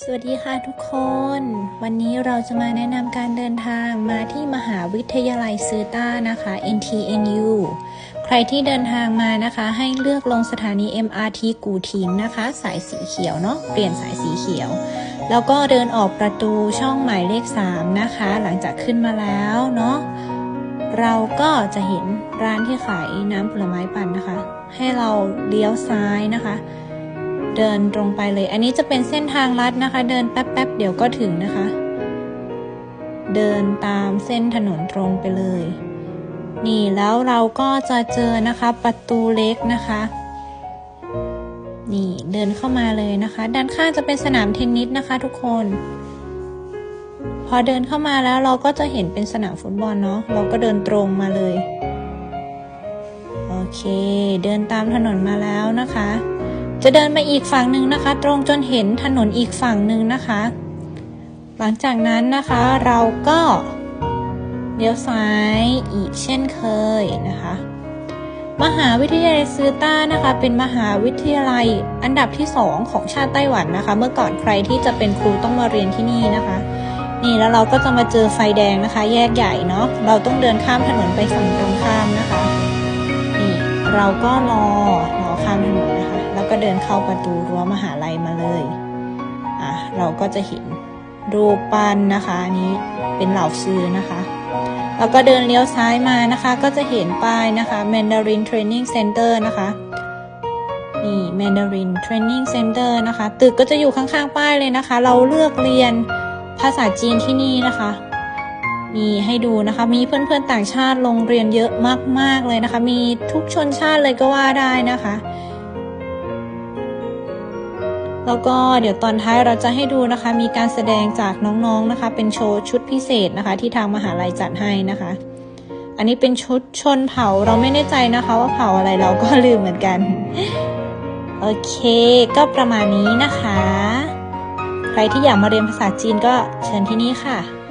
สวัสดีค่ะทุกคน วันนี้เราจะมาแนะนำการเดินทางมาที่มหาวิทยาลัยซือต้านะคะ NTNU ใครที่เดินทางมานะคะ ให้เลือกลงสถานี MRT กูทิงนะคะ สายสีเขียวเนาะเปลี่ยนสายสีเขียว แล้วก็เดินออกประตูช่องหมายเลข 3 นะคะ หลังจากขึ้นมาแล้วเนาะเราก็จะเห็นร้านที่ขายน้ำผลไม้ปั่นนะคะ ให้เราเลี้ยวซ้ายนะคะ เดินตรงไปเลย อันนี้จะเป็นเส้นทางลัดนะคะ เดินแป๊บๆเดี๋ยวก็ถึงนะคะ เดินตามเส้นถนนตรงไปเลย นี่แล้วเราก็จะเจอนะคะประตูเล็กนะคะ นี่เดินเข้ามาเลยนะคะ ด้านข้างจะเป็นสนามเทนนิสนะคะ ทุกคน พอเดินเข้ามาแล้วเราก็จะเห็นเป็นสนามฟุตบอลเนาะเราก็เดินตรงมาเลย โอเค เดินตามถนนมาแล้วนะคะ จะเดินไปอีกฝั่งหนึ่งนะคะ ตรงจนเห็นถนนอีกฝั่งหนึ่งนะคะ หลังจากนั้นนะคะเราก็เลี้ยวซ้ายอีกเช่นเคยนะคะ มหาวิทยาลัยซือต้านะคะ เป็นมหาวิทยาลัยอันดับที่สองของชาติไต้หวันนะคะ เมื่อก่อนใครที่จะเป็นครูต้องมาเรียนที่นี่นะคะ นี่แล้วเราก็จะมาเจอไฟแดงนะคะ แยกใหญ่เนาะเราต้องเดินข้ามถนนไปฝั่งตรงข้ามนะคะ เราก็รอรอข้ามถนนนะคะ แล้วก็เดินเข้าประตูรั้วมหาลัยมาเลยอะเราก็จะเห็นรูปปั้นนะคะอันนี้เป็นเหล่าซื้อนะคะ แล้วก็เดินเลี้ยวซ้ายมานะคะ ก็จะเห็นป้ายนะคะ Mandarin Training Center นะคะนี่ Mandarin Training Center นะคะ ตึกก็จะอยู่ข้างๆ ป้ายเลยนะคะ เราเลือกเรียนภาษาจีนที่นี่นะคะ มีให้ดูนะคะ มีเพื่อนๆต่างชาติลงเรียนเยอะมากๆเลยนะคะ มีทุกชนชาติเลยก็ว่าได้นะคะ แล้วก็เดี๋ยวตอนท้ายเราจะให้ดูนะคะ มีการแสดงจากน้องๆนะคะ เป็นโชว์ชุดพิเศษนะคะ ที่ทางมหาลัยจัดให้นะคะ อันนี้เป็นชุดชนเผ่าเราไม่แน่ใจนะคะว่าเผ่าอะไรเราก็ลืมเหมือนกัน โอเค ก็ประมาณนี้นะคะ ใครที่อยากมาเรียนภาษาจีนก็เชิญที่นี่ค่ะ